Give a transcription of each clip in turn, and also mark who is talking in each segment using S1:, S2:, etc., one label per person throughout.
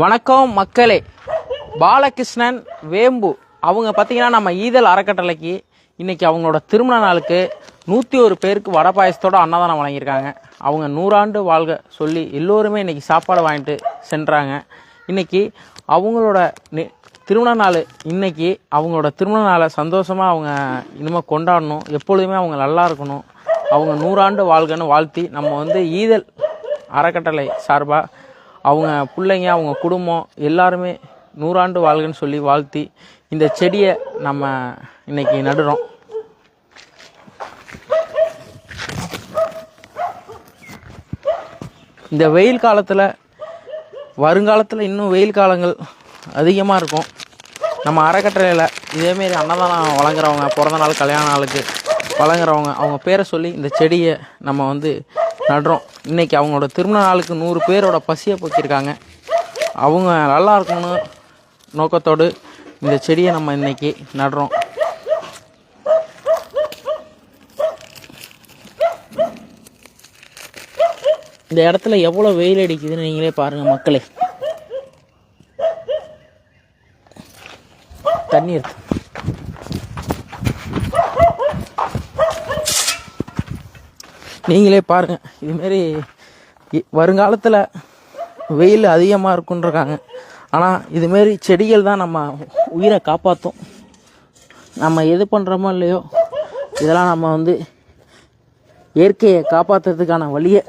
S1: வணக்கம் மக்களே. பாலகிருஷ்ணன் வேம்பு அவங்க பார்த்தீங்கன்னா நம்ம ஈதல் அறக்கட்டளைக்கு இன்றைக்கி அவங்களோட திருமண நாளுக்கு நூற்றி ஒரு பேருக்கு வடை பாயசத்தோட அன்னதானம் வழங்கியிருக்காங்க. அவங்க நூறாண்டு வாழ்க சொல்லி எல்லோருமே இன்றைக்கி சாப்பாடு வாங்கிட்டு சென்றாங்க. இன்னைக்கு அவங்களோட திருமண நாள் இன்றைக்கி அவங்களோட திருமண நாளை சந்தோஷமாக அவங்க இனிமேல் கொண்டாடணும். எப்பொழுதுமே அவங்க நல்லா இருக்கணும். அவங்க நூறாண்டு வாழ்கன்னு வாழ்த்தி நம்ம வந்து ஈதல் அறக்கட்டளை சார்பாக அவங்க பிள்ளைங்க அவங்க குடும்பம் எல்லாருமே நூறாண்டு வாழ்கன்னு சொல்லி வாழ்த்தி இந்த செடியை நம்ம இன்னைக்கு நடுறோம். இந்த வெயில் காலத்தில் வருங்காலத்தில் இன்னும் வெயில் காலங்கள் அதிகமாக இருக்கும். நம்ம அறக்கட்டளையில் இதேமாரி அன்னதானம் வழங்குறவங்க பிறந்த நாள் கல்யாண நாளுக்கு வழங்குறவங்க அவங்க பேரை சொல்லி இந்த செடியை நம்ம வந்து நடுறோம். இன்றைக்கி அவங்களோட திருமண நாளுக்கு நூறு பேரோட பசியை போக்கியிருக்காங்க. அவங்க நல்லா இருக்கணும்னு நோக்கத்தோடு இந்த செடியை நம்ம இன்னைக்கு நடுறோம். இந்த இடத்துல எவ்வளோ வெயில் அடிக்குதுன்னு நீங்களே பாருங்கள் மக்களே. தண்ணி இருக்கு. நீங்களே பாருங்கள் இதுமாரி வருங்காலத்தில் வெயில் அதிகமாக இருக்குன்றிருக்காங்க ஆனால் இதுமாரி செடிகள் தான் நம்ம உயிரை காப்பாற்றும் நம்ம எது பண்ணுறோமோ இல்லையோ இதெல்லாம் நம்ம வந்து இயற்கையை காப்பாற்றுறதுக்கான வழியை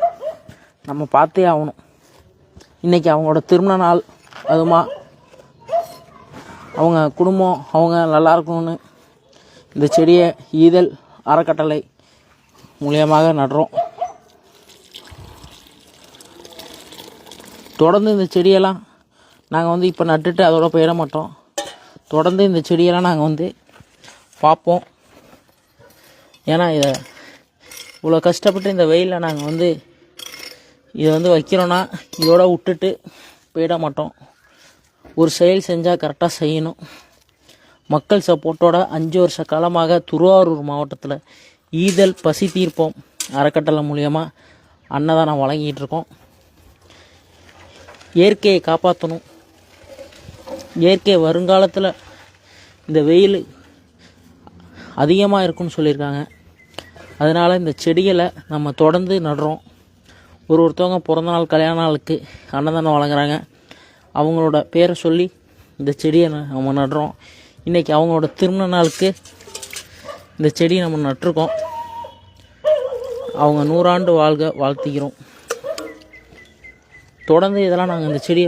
S1: நம்ம பார்த்தே ஆகணும். இன்றைக்கி அவங்களோட திருமண நாள் அதுமா அவங்க குடும்பம் அவங்க நல்லா இருக்கணும்னு இந்த செடியை ஈதல் அறக்கட்டளை மூலியமாக நடுறோம். தொடர்ந்து இந்த செடியெல்லாம் நாங்கள் வந்து இப்போ நட்டுட்டு அதோட போயிட மாட்டோம். தொடர்ந்து இந்த செடியெல்லாம் நாங்கள் வந்து பார்ப்போம் ஏன்னா இதை இவ்வளோ கஷ்டப்பட்டு இந்த வெயிலில் நாங்கள் வந்து இதை வந்து வைக்கிறோன்னா இதோட விட்டுட்டு போயிட மாட்டோம். ஒரு செயல் செஞ்சால் கரெக்டாக செய்யணும். மக்கள் சப்போர்ட்டோட அஞ்சு வருஷ காலமாக திருவாரூர் மாவட்டத்தில் ஈதல் பசி தீர்ப்போம். அறக்கட்டளை மூலியமாக அன்னதானம் வழங்கிட்டு இருக்கோம் இயற்கையை காப்பாற்றணும் இயற்கை வருங்காலத்தில் இந்த வெயில் அதிகமாக இருக்குன்னு சொல்லியிருக்காங்க. அதனால் இந்த செடிகளை நம்ம தொடர்ந்து நடுறோம். ஒரு ஒருத்தவங்க பிறந்த நாள் கல்யாண நாளுக்கு அன்னதானம் வழங்குறாங்க. அவங்களோட பேரை சொல்லி இந்த செடியை ந- நம்ம நடுறோம். இன்றைக்கி அவங்களோட திருமண நாளுக்கு இந்த செடியை நம்ம நட்டிருக்கோம். அவங்க நூறாண்டு வாழ்க வாழ்த்திக்கிறோம். தொடர்ந்து இதெல்லாம் நாங்கள் இந்த செடியை